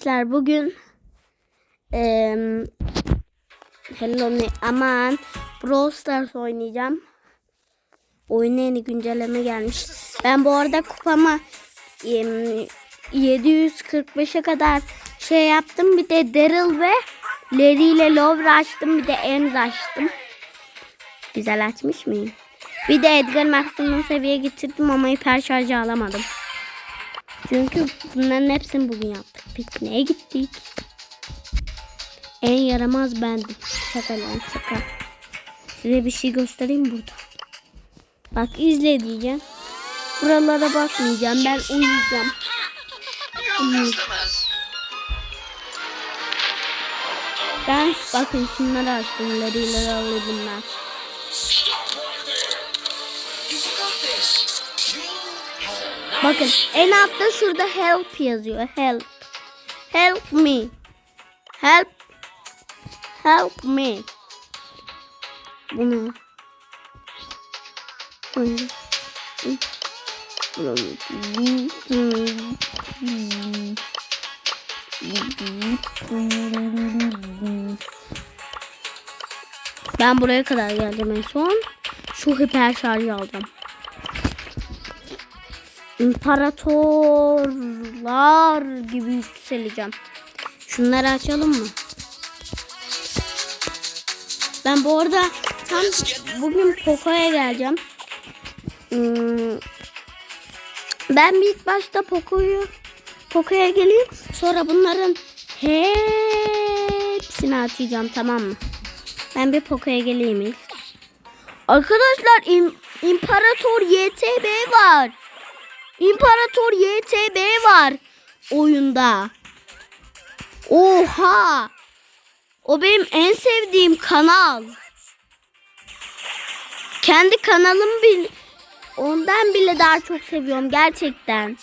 Arkadaşlar bugün eee Hello Ne aman Brawl Stars oynayacağım. Oyuna yeni güncelleme gelmiş. Ben bu arada kupama em, 745'e kadar şey yaptım. Bir de Daryl ve Larry ile Lover açtım. Bir de Ems açtım. Güzel açmış mıyım? Bir de Edgar maksimum seviye getirdim ama hiper şarjı alamadım. Çünkü bunların hepsini bugün yaptık. Pikniğe gittik. En yaramaz bendim. Şaka lan şaka. Size bir şey göstereyim burada. Bak izle diyeceğim. Buralara bakmayacağım. Ben uyuyacağım. Ben bakın şunları açtım. Larry'leri alıyordum ben. Bakın en altta şurada help yazıyor. Help. Help me. Help. Help me. Bunu. Ben buraya kadar geldim en son. Şu hiper şarjı aldım. İmparatorlar gibi yükseleceğim. Şunları açalım mı? Ben bu arada tam bugün Poco'ya geleceğim. Hmm, Ben ilk başta Poco'yu Poco'ya geleyim. Sonra bunların hepsini atacağım tamam mı? Ben bir Poco'ya geleyim ilk. Arkadaşlar im, İmparator YTB var. İmparator YTB var oyunda. Oha! O benim en sevdiğim kanal. Kendi kanalım bil ondan bile daha çok seviyorum gerçekten.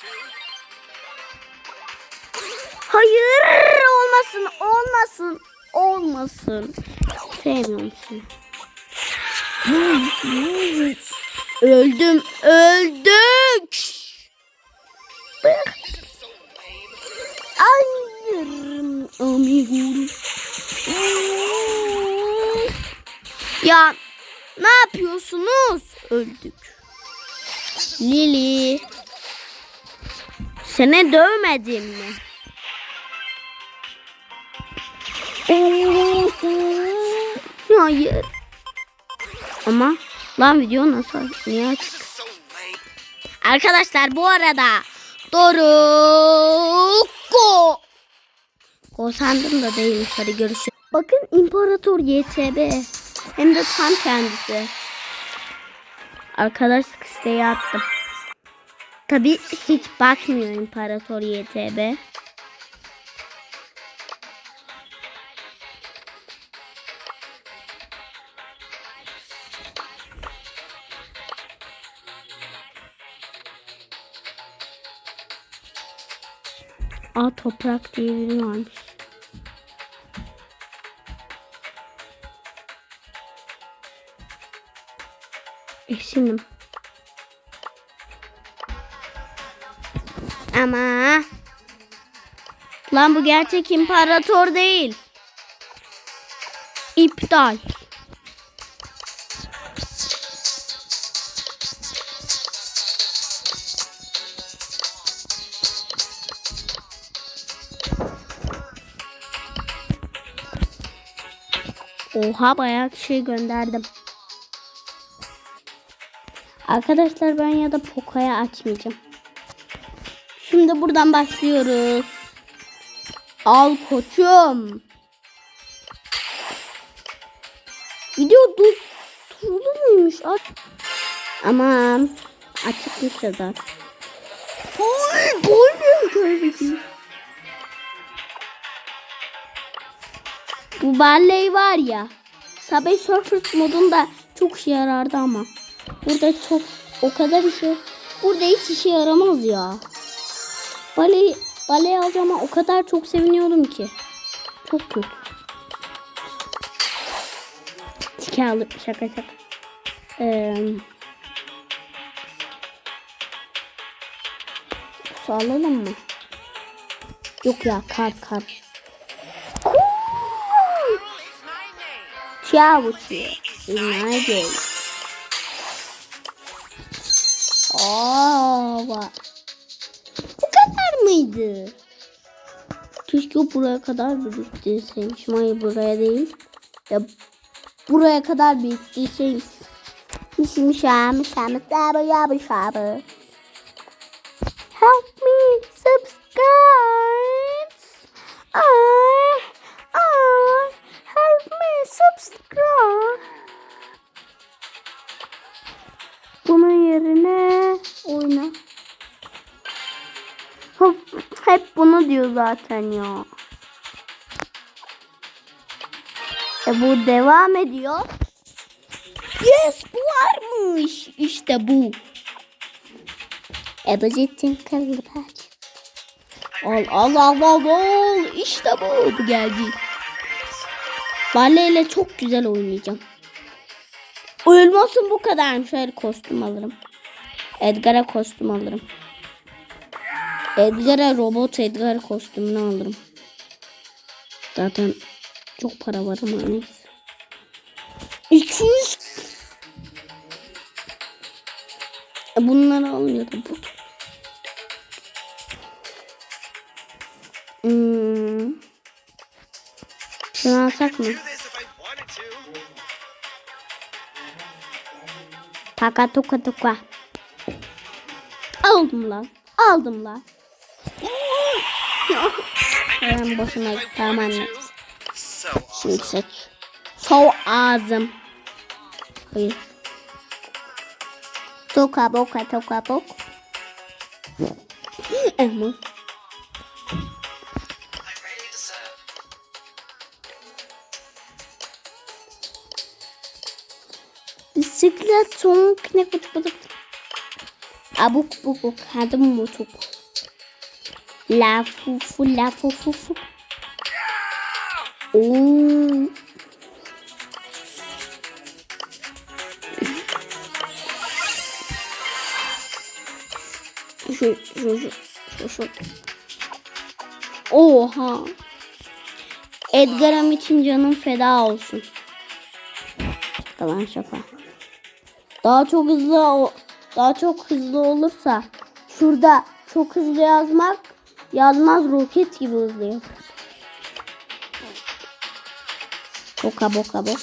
Hayır olmasın olmasın olmasın. Sevmiyorum seni. Öldüm öldük. Bırak. Hayır. Ya ne yapıyorsunuz? Öldük. Lili. Seni dövmedim mi? Hayır. Ama lan video nasıl? Niye açık? Arkadaşlar bu arada Dorukko. O sandım da değilmiş. Hadi görüşürüz. Bakın İmparator YTB. Hem de tam kendisi. Arkadaşlık isteği attım. Tabi hiç bakmıyor İmparator YTB. Toprak diye biri varmış. Eşinim. Ama lan bu gerçek imparator değil. İptal. Oha bayağı şey gönderdim. Arkadaşlar ben ya da Poco'ya açmayacağım. Şimdi buradan başlıyoruz. Al koçum. Video dur turlu muymuş? Aç. Aman. Açıkmış ya da. Oy, boy kaybettim. Bu Barley var ya. Subway Surfers modunda çok işe yarardı ama. Burada çok o kadar işe burada hiç işe yaramaz ya. Bale bale alacağım ama o kadar çok seviniyordum ki. Çok kötü. Zekalı şaka şaka. Ee, su alalım mı? Yok ya kar kar. Çavuçu. Nerede? Aa, bak. Bu kadar mıydı? Keşke buraya kadar biriktirseymişim. Hayır buraya değil. Ya buraya kadar biriktirseymiş. Mişim şam şam sabı yabı şabı. Help me subscribe. I, diyor zaten ya. E bu devam ediyor. Yes bu varmış. İşte bu. Ebazettin kırbaç. Al al al al al. İşte bu. Bu geldi. Vale ile çok güzel oynayacağım. Ölmasın bu kadarmış. Şöyle kostüm alırım. Edgar'a kostüm alırım. Edgar'a robot Edgar kostümünü alırım. Zaten çok para var ama neyse. 200 E, Bunları almıyordum. Bu. Hmm. Şunu alsak mı? Taka toka toka. Aldım lan. Aldım lan. Ben boşuna tamam anne. So Şimdi seç. Sol ağzım. Hayır. Toka boka toka bok. Ama. Bisiklet son ne kutu kutu. Abuk bubuk hadi mutuk. La fu fu la fu fu fu. Oo. Şu şu şu şu şu. Oha. Edgar'ım için canım feda olsun. Yalan şaka. Daha çok hızlı daha çok hızlı olursa şurada çok hızlı yazmak yazmaz roket gibi hızlı yazar. Boka boka bok.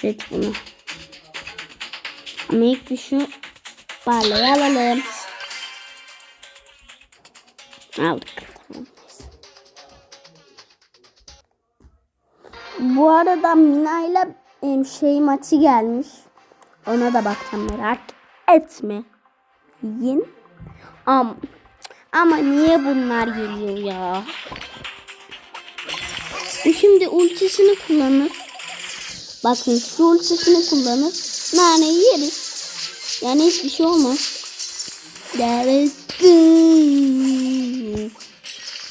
Seç bunu. Ama ilk bir şu barlayı alalım. Aldık. Bu arada Mina ile em, şey maçı gelmiş. Ona da bakacağım merak etme. Yin. Ama, ama niye bunlar geliyor ya? Bu şimdi ultisini kullanır. Bakın şu ultisini kullanır. Naneyi yeriz. Yani hiçbir şey olmaz.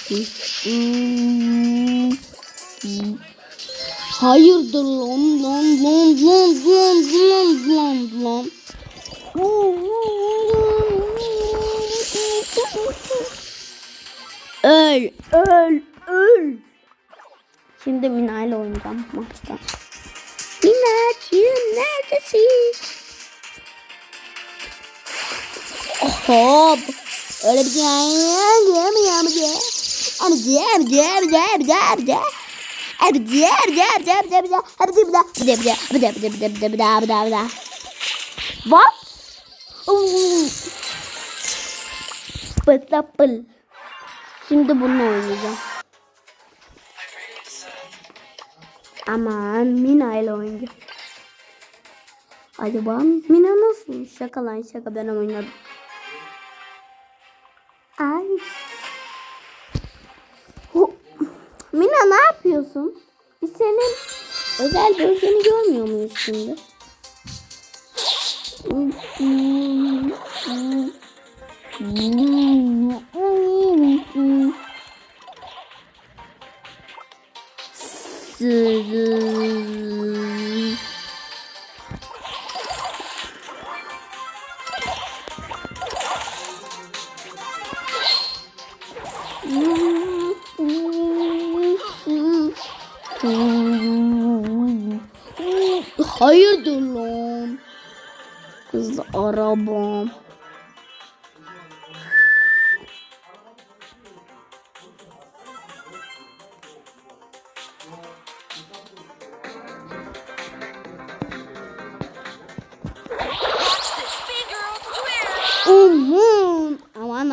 Good. Hayırdır lan lan lan lan lan lan lan lan. Öl, öl, öl. Şimdi Mina ile oynayacağım maçta. Minacığım neredesin? Hop. Öyle bir şey diyemiyorum ki. Ama diyem diyem diyem diyem diyem. Diyem diyem diyem diyem. Hadi diyem diyem diyem diyem diyem diyem diyem diyem diyem diyem diyem. What? Pıtapıl. Şimdi bununla oynayacağım. Aman Mina ile oynayacağım. Acaba Mina nasıl? Şaka lan şaka ben oynadım. Senin özel bölgeni görmüyor muyuz şimdi? Zırı.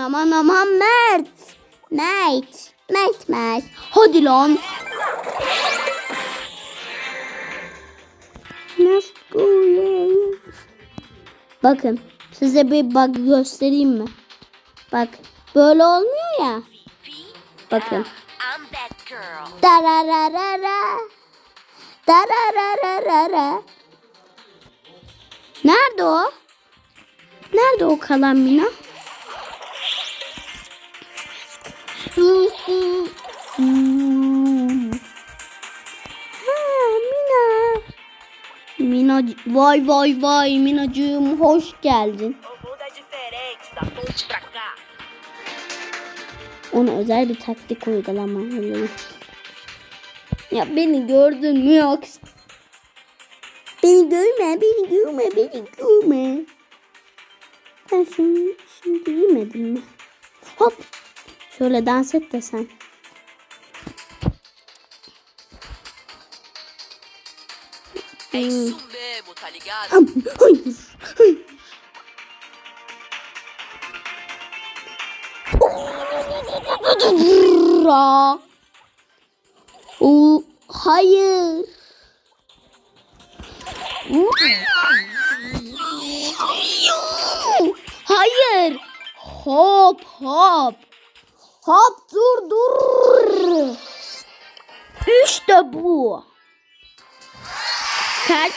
Aman aman Mert. Mert. Mert Mert. Hadi lan. Go. Bakın size bir bug göstereyim mi? Bak böyle olmuyor ya. Bakın. Darararara. Darararara. Nerede o? Nerede o kalan Mina? Vay vay vay Minacığım hoş geldin. Ona özel bir taktik uygulamalıyım. Ya beni gördün mü yoksa? Beni görme, beni görme, beni görme. Ben şimdi, şimdi yemedim mi? Hop. Şöyle dans et de sen. É isso mesmo, tá ligado? O hayır. Hayır. Hop hop. Hop dur dur. İşte bu. Kaç.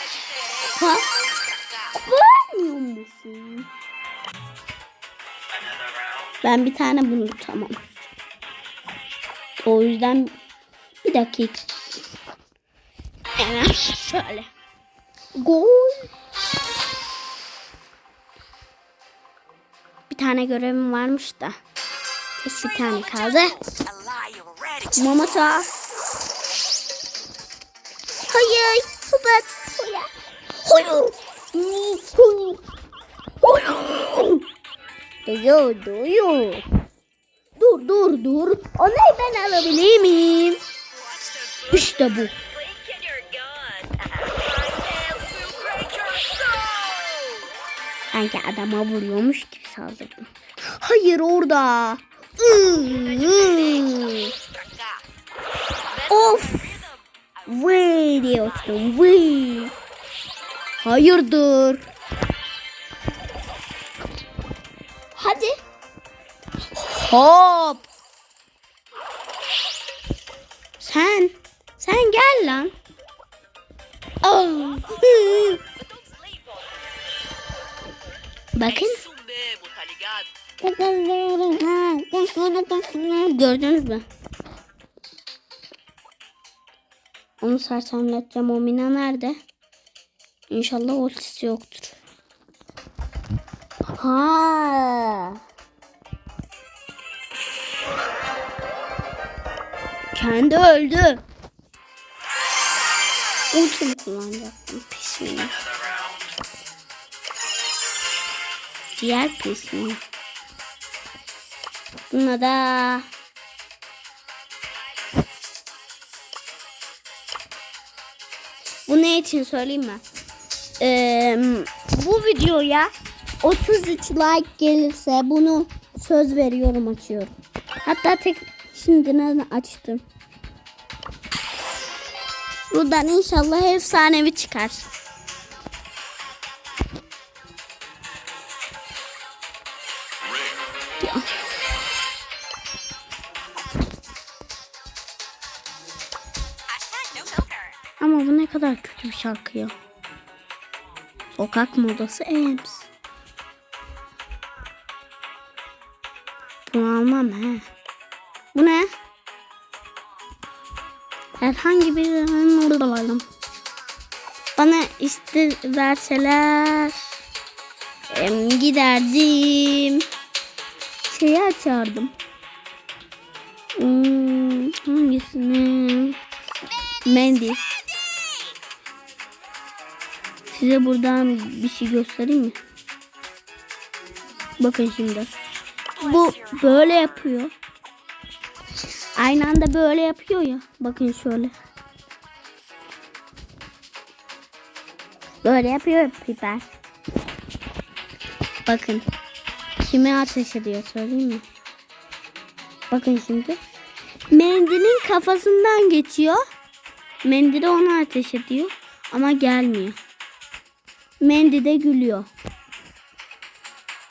Ha? Görmüyor musun? Ben bir tane bunu tamam. O yüzden bir dakika. Hemen şöyle. Gol. Bir tane görevim varmış da. Tek bir tane kaldı. A lie already. Mamata. Hayır. Hubat. Hayır. Hayır. Hayır. Duyuyor, duyuyor. Dur, dur, dur. Onu ben alabilir miyim? İşte bu. Sanki adama vuruyormuş gibi saldırdım. Hayır orada. Of. Vıy diye uçtum. Vıy. Hayırdır? Hadi. Hop. Sen. Sen gel lan. İt. Bakın. Gördünüz mü? Onu sersemleteceğim. O Mina nerede? İnşallah ultisi yoktur. Ha. Kendi öldü. Ultimi kullanacaktım. Pis Mina. Diğer pis Mina. Buna da Bu ne için söyleyeyim mi? Ee, bu videoya 33 like gelirse bunu söz veriyorum açıyorum. Hatta tek şimdiden açtım. Buradan inşallah efsanevi çıkar. Ama bu ne kadar kötü bir şarkı ya. Sokak modası Ems. Bunu almam he. Bu ne? herhangi bir orada varım. Bana işte verseler em, giderdim. Şeyi açardım. Hmm, hangisini? Mendy. Size buradan bir şey göstereyim mi? Bakın şimdi. Bu böyle yapıyor. Aynı anda böyle yapıyor ya. Bakın şöyle. Böyle yapıyor biber. Bakın. Kime ateş ediyor söyleyeyim mi? Bakın şimdi. Mendilin kafasından geçiyor. Mendil ona ateş ediyor. Ama gelmiyor. Mendi de gülüyor.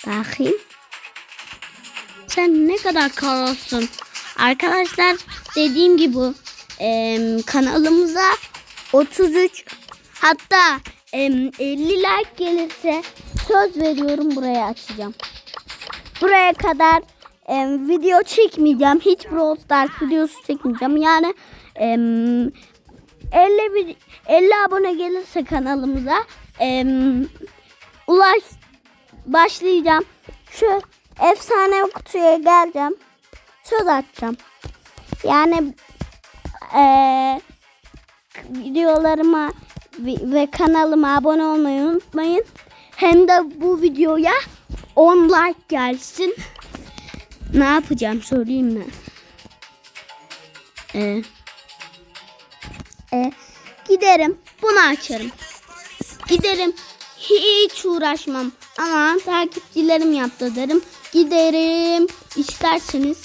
Bakayım. Sen ne kadar karolsun. Arkadaşlar dediğim gibi em, kanalımıza 33 hatta em, 50 like gelirse söz veriyorum buraya açacağım. Buraya kadar em, video çekmeyeceğim. Hiç Brawl Stars videosu çekmeyeceğim. Yani em, 50 vid- 50 abone gelirse kanalımıza em, ulaş başlayacağım. Şu efsane kutuya geleceğim. Söz atacağım. Yani eee videolarıma ve kanalıma abone olmayı unutmayın. Hem de bu videoya 10 like gelsin. Ne yapacağım söyleyeyim mi? Ee, e, giderim bunu açarım. Giderim hiç uğraşmam. Ama takipçilerim yaptı derim. Giderim isterseniz.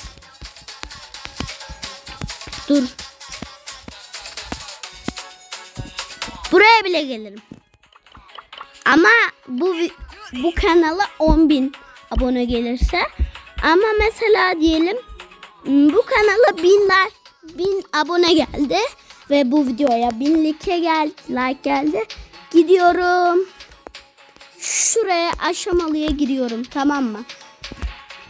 Dur. Buraya bile gelirim. Ama bu bu kanala 10.000 abone gelirse ama mesela diyelim bu kanala 1000 like 1000 abone geldi ve bu videoya 1000 like geldi, like geldi. Gidiyorum. Şuraya aşamalıya giriyorum tamam mı?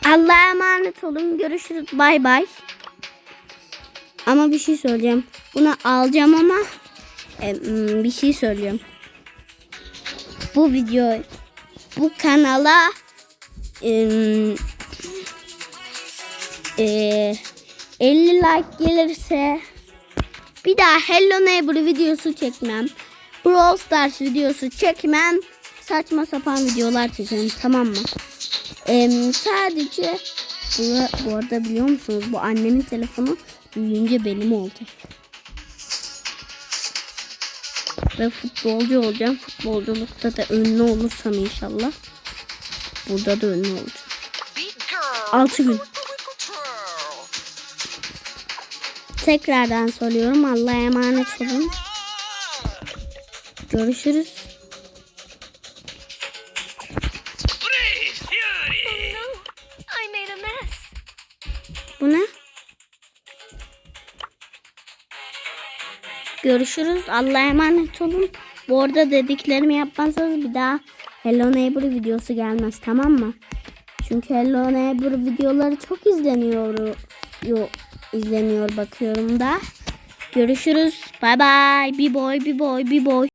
Allah'a emanet olun. Görüşürüz. Bay bay. Ama bir şey söyleyeceğim. Bunu alacağım ama e, mm, bir şey söyleyeyim. Bu video bu kanala e, e, 50 like gelirse bir daha Hello Neighbor videosu çekmem. Brawl Stars videosu çekmem. Saçma sapan videolar çekeceğim tamam mı? Ee, sadece bu, bu arada biliyor musunuz bu annemin telefonu büyüyünce benim olacak. Ve futbolcu olacağım. Futbolculukta da ünlü olursam inşallah. Burada da ünlü olacağım. Big girl. 6 gün. Tekrardan söylüyorum. Allah'a emanet olun. Görüşürüz. Mess. Bu ne? Görüşürüz. Allah'a emanet olun. Bu arada dediklerimi yapmazsanız bir daha Hello Neighbor videosu gelmez tamam mı? Çünkü Hello Neighbor videoları çok izleniyor. Yo, izleniyor bakıyorum da. Görüşürüz. Bye bye. Bir boy, bir boy, bir boy.